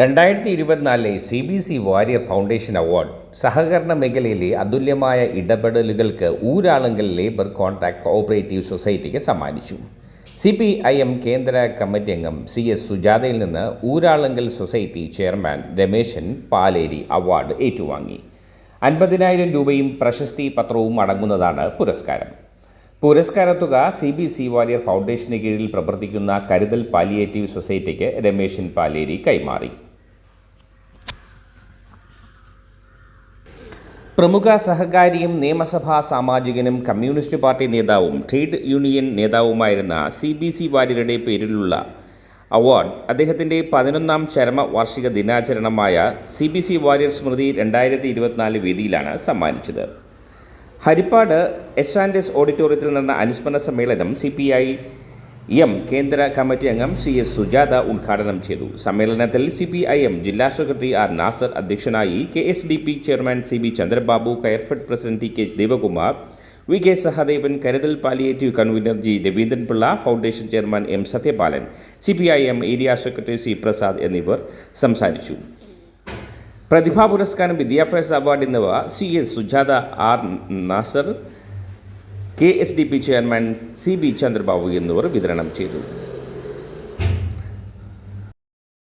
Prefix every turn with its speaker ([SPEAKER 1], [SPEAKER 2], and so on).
[SPEAKER 1] രണ്ടായിരത്തി ഇരുപത്തിനാലിലെ C B C Warrier foundation award സഹകരണ മേഖലയിലെ അതുല്യമായ ഇടപെടലുകൾക്ക് ഊരാളുങ്കൽ ലേബർ കോൺട്രാക്ട് കോഓപ്പറേറ്റീവ് സൊസൈറ്റിക്ക് സമ്മാനിച്ചു. സി പി ഐ എം കേന്ദ്ര കമ്മിറ്റി അംഗം സി എസ് സുജാതയിൽ നിന്ന് Uralungal society chairman Rameshan Paleri award ഏറ്റുവാങ്ങി. അൻപതിനായിരം രൂപയും പ്രശസ്തി പത്രവും അടങ്ങുന്നതാണ് പുരസ്കാരം. പുരസ്കാരത്തുക സി ബി സി വാരിയർ ഫൗണ്ടേഷന് കീഴിൽ പ്രവർത്തിക്കുന്ന കരുതൽ പാലിയേറ്റീവ് സൊസൈറ്റിക്ക് രമേശൻ പാലേരി കൈമാറി. പ്രമുഖ സഹകാരിയും നിയമസഭാ സാമാജികനും കമ്മ്യൂണിസ്റ്റ് പാർട്ടി നേതാവും ട്രേഡ് യൂണിയൻ നേതാവുമായിരുന്ന സി ബി സി വാര്യരുടെ പേരിലുള്ള അവാർഡ് അദ്ദേഹത്തിന്റെ പതിനൊന്നാം ചരമ വാർഷിക ദിനാചരണമായ സി ബി സി വാര്യർ സ്മൃതി രണ്ടായിരത്തി ഇരുപത്തിനാല് വേദിയിലാണ് സമ്മാനിച്ചത്. ഹരിപ്പാട് എസ് ആൻഡ് എസ് ഓഡിറ്റോറിയത്തിൽ നടന്ന അനുസ്മരണ സമ്മേളനം സി പി ഐ എം കേന്ദ്ര കമ്മിറ്റി അംഗം സി എസ് സുജാത ഉദ്ഘാടനം ചെയ്തു. സമ്മേളനത്തിൽ സി പി ഐ എം ജില്ലാ സെക്രട്ടറി ആർ നാസർ അധ്യക്ഷനായി K S D P chairman C B Chandrababu Coirfed president T K Devakumar V K Sahadevan Karuthal palliative convener G Raveendranpillai foundation chairman M Sathyapalan C P I M area secretary C Prasad എന്നിവർ സംസാരിച്ചു. പ്രതിഭാ പുരസ്കാരം വിദ്യാഭ്യാസ award എന്നിവ C S Sujatha R Nasar K S D P chairman C B Chandrababu എന്നിവർ വിതരണം ചെയ്തു